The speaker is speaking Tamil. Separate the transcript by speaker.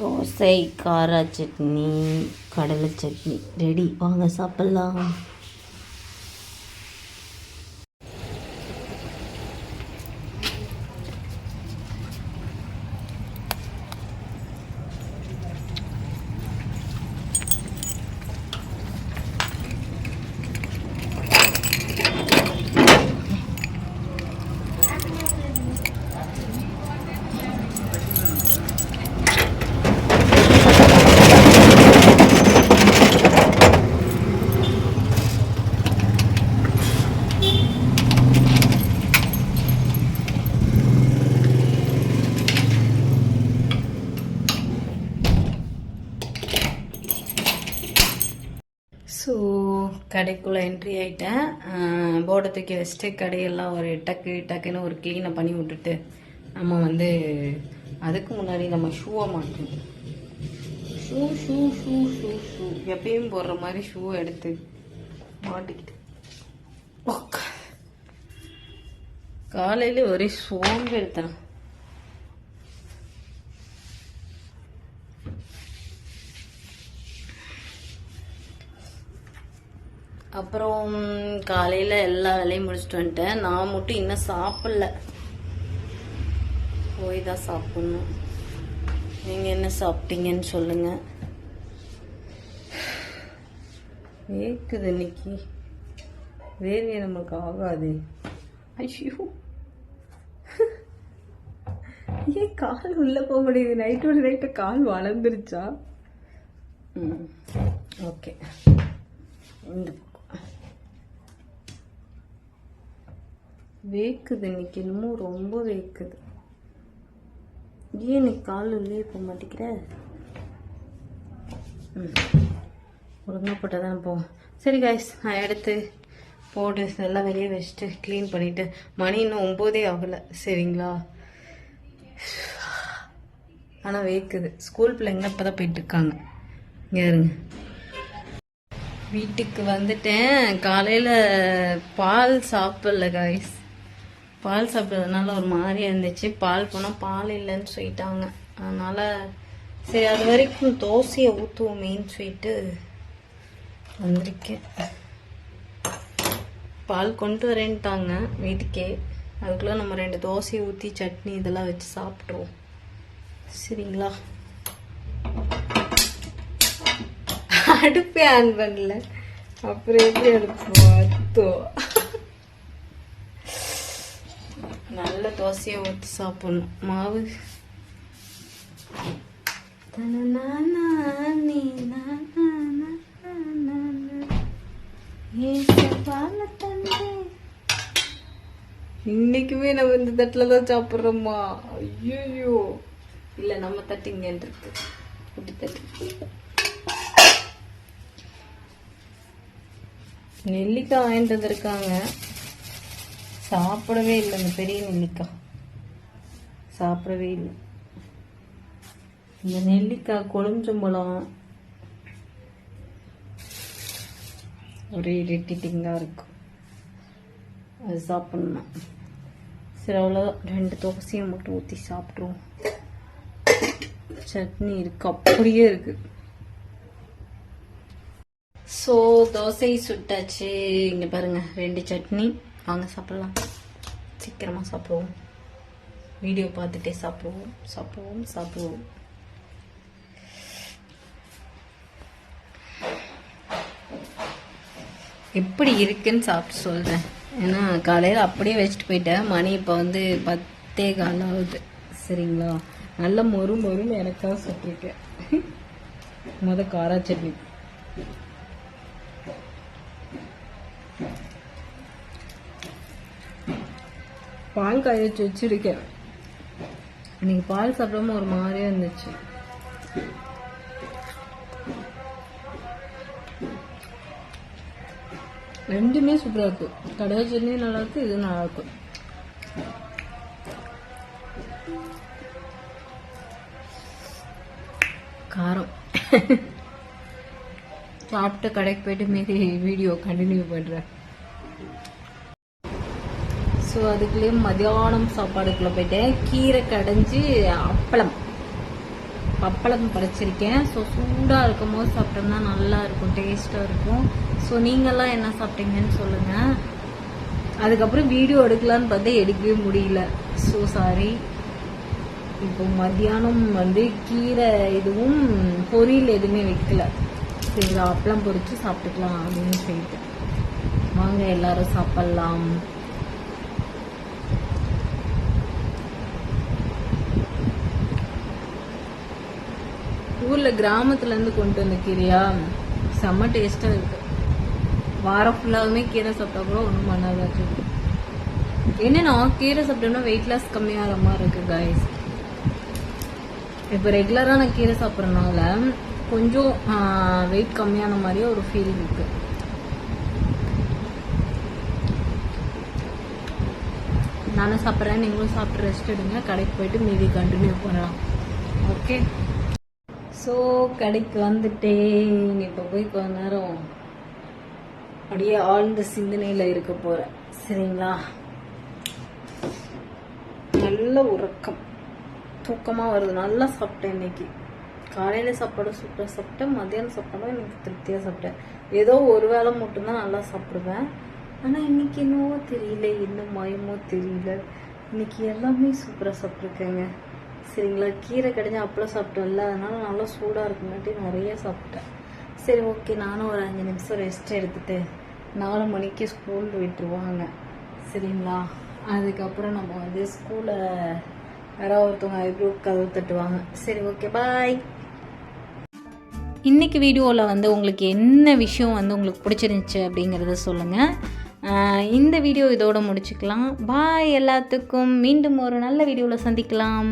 Speaker 1: தோசை கார சட்னி கடலை சட்னி. ரெடி. வாங்க சாப்பிட்லாம். ஸோ கடைக்குள்ளே என்ட்ரி ஆகிட்டேன் போர்டை தூக்கி வச்சுட்டு கடையெல்லாம் ஒரு டக்கு டக்குன்னு ஒரு க்ளீனை பண்ணி விட்டுட்டு நம்ம வந்து அதுக்கு முன்னாடி நம்ம ஷூவை மாட்டணும் shoe shoe shoe shoe shoe எப்பயும் போடுற மாதிரி ஷூவை எடுத்து மாட்டிக்கிட்டு. காலையில் ஒரே சோம்பு அப்புறம் காலையில் எல்லா வேலையும் முடிச்சுட்டு வந்துட்டேன். நான் மட்டும் இன்னும் சாப்பிடல. போய் தான் சாப்பிட்ணும். நீங்கள் என்ன சாப்பிட்டீங்கன்னு சொல்லுங்கள் வேக்குது இன்னைக்கு. வேர்வை நமக்கு ஆகாது. ஐயோ. ஏன் கால் உள்ளே போக முடியுது? நைட்டோட நைட்டு கால் வளர்ந்துருச்சா? ம். ஓகே. இந்த வேக்குது இன்னைக்கு என்னமோ ரொம்ப வேக்குது. ஏன் நீ கால் உள்ளே போக மாட்டேங்கிற? ம். ஒழுங்காக போட்டால் தான் போவோம் சரி காய்ஸ் நான் எடுத்து போட்டு எல்லாம் வெளியே வச்சுட்டு க்ளீன் பண்ணிவிட்டு மணி இன்னும் ஒம்போதே ஆகலை. சரிங்களா? ஆனால் வேக்குது. ஸ்கூல் பிள்ளைங்க இப்போ தான் போயிட்டுருக்காங்க இங்கே இருங்க. வீட்டுக்கு வந்துட்டேன். காலையில் பால் சாப்பிடல காய்ஸ் பால் சாப்பிட்றதுனால ஒரு மாதிரியா இருந்துச்சு. பால் போனால் பால் இல்லைன்னு சொல்லிட்டாங்க. அதனால் சரி அது வரைக்கும் தோசையை ஊற்றுவோமேன்னு சொல்லிட்டு வந்திருக்கேன். பால் கொண்டு வரேன்ட்டாங்க வீட்டுக்கே. அதுக்குள்ளே நம்ம ரெண்டு தோசையை ஊற்றி சட்னி இதெல்லாம் வச்சு சாப்பிட்ருவோம் சரிங்களா? அடுப்பே ஆன் பண்ணல. அப்புறம் எப்படி அடுப்பு அத்தோ நல்ல தோசையை ஊற்றி சாப்பிடணும். மாவு. இன்னைக்குமே நம்ம இந்த தட்டில் தான் சாப்பிட்றோமா ஐயோ இல்லை நம்ம தட்டு இங்கே இருக்கு. குட்டி தட்டு. நெல்லிக்காய் வாங்கிட்டு வந்திருக்காங்க. சாப்பிடவே இல்லை அந்த பெரிய நெல்லிக்காய் சாப்பிடவே இல்லை. இந்த நெல்லிக்காய் கொழுஞ்சம்பழம். ஒரே இரிட்டிட்டிங்காக இருக்கும் அது சாப்பிட்ணும் சரி அவ்வளோதான் ரெண்டு தோசையும் மட்டும் ஊற்றி சாப்பிட்ருவோம் சட்னி இருக்கு அப்படியே இருக்கு. ஸோ தோசை சுட்டாச்சு. இங்கே பாருங்க ரெண்டு சட்னி. வாங்க சாப்பிடலாம். சீக்கிரமாக சாப்பிடுவோம். வீடியோ பார்த்துட்டே சாப்பிடுவோம். சாப்பிடுவோம் சாப்பிடுவோம். எப்படி இருக்குன்னு சாப்பிட்டு சொல்கிறேன் ஏன்னா காலையில் அப்படியே வச்சுட்டு போயிட்டேன். மணி இப்போ வந்து பத்தே கால் ஆகுது. சரிங்களா? நல்ல மொறு மொறுன்னு எனக்காக சுட்டிருக்கேன் முத காரா சட்னி. பால் காய வச்சு வச்சிருக்கேன். இன்னைக்கு பால் சாப்பிடாம ஒரு மாதிரியா இருந்துச்சு. ரெண்டுமே சூப்பரா இருக்கு. கடலை சட்னி நல்லா இருக்கு இது நல்லா இருக்கு. காரம். சாப்பிட்டு கடைக்கு போயிட்டு மீதி வீடியோ கண்டினியூ பண்றேன். ஸோ அதுக்குள்ளேயே மதியானம் சாப்பாடுக்குள்ளே போயிட்டேன். கீரை கடைஞ்சி அப்பளம். அப்பளம் படைச்சிருக்கேன் ஸோ சூடாக இருக்கும் போது சாப்பிட்டோம்னா நல்லா இருக்கும் டேஸ்ட்டாக இருக்கும். ஸோ நீங்கள்லாம் என்ன சாப்பிட்டீங்கன்னு சொல்லுங்கள் அதுக்கப்புறம் வீடியோ எடுக்கலான்னு பார்த்தா எடுக்கவே முடியல. ஸோ சாரி இப்போ மத்தியானம் வந்து கீரை இதுவும் பொரியல் எதுவுமே வைக்கல. சரி அப்பளம் பொறிச்சு சாப்பிட்டுக்கலாம் அப்படின்னு சொல்லிட்டு. வாங்க எல்லாரும் சாப்பிட்லாம். ஊர்ல கிராமத்துல இருந்து கொண்டு வந்த கீரையா? செம்ம டேஸ்டா இருக்கு. வாரம் ஃபுல்லாகவுமே கீரை சாப்பிட்டா கூட ஒன்றும் பண்ணாதாச்சு என்னன்னா கீரை சாப்பிட்டோம்னா வெயிட் லாஸ் கம்மியாகிற மாதிரி இருக்கு காய்ஸ் இப்போ ரெகுலராக நான் கீரை சாப்பிட்றதுனால கொஞ்சம் வெயிட் கம்மியான மாதிரியே ஒரு ஃபீல் இருக்கு. நானும் சாப்பிட்றேன் நீங்களும் சாப்பிட்டு ரெஸ்ட் எடுங்க. கடைக்கு போயிட்டு மீதி கண்டினியூ பண்ணலாம். ஓகே ஸோ கடைக்கு வந்துட்டேன். இப்போ போய் கொஞ்ச நேரம் அப்படியே ஆழ்ந்த சிந்தனையில் இருக்க போகிறேன் சரிங்களா? நல்ல உறக்கம். தூக்கமாக வருது. நல்லா சாப்பிட்டேன் இன்னைக்கு. காலையில் சாப்பாடு சூப்பராக சாப்பிட்டேன். மதியானம் சாப்பாடும் எனக்கு திருப்தியாக சாப்பிட்டேன். ஏதோ ஒரு வேளை மட்டும்தான் நல்லா சாப்பிடுவேன். ஆனால் இன்னைக்கு என்னவோ தெரியல. என்ன மயமோ தெரியல. இன்னைக்கு எல்லாமே சூப்பராக சாப்பிட்ருக்கேங்க சரிங்களா? கீரை கிடைச்சி அப்பளம் சாப்பிட்டோம்ல அதனால நல்லா சூடாக இருக்குங்காட்டி நிறைய சாப்பிட்டேன். சரி ஓகே. நானும் ஒரு அஞ்சு நிமிஷம் ரெஸ்ட் எடுத்துட்டு நாலு மணிக்கு ஸ்கூல் விட்டுருவாங்க சரிங்களா? அதுக்கப்புறம் நம்ம வந்து ஸ்கூலை யாராவது ஒருத்தவங்க ஐப்ரோ கதவு தட்டுவாங்க. சரி ஓகே. பாய் இன்றைக்கி வீடியோவில் வந்து உங்களுக்கு என்ன விஷயம் வந்து உங்களுக்கு பிடிச்சிருந்துச்சு அப்படிங்கிறத சொல்லுங்கள் இந்த வீடியோ இதோடு முடிச்சுக்கலாம். பாய் எல்லாத்துக்கும். மீண்டும் ஒரு நல்ல வீடியோவில் சந்திக்கலாம்.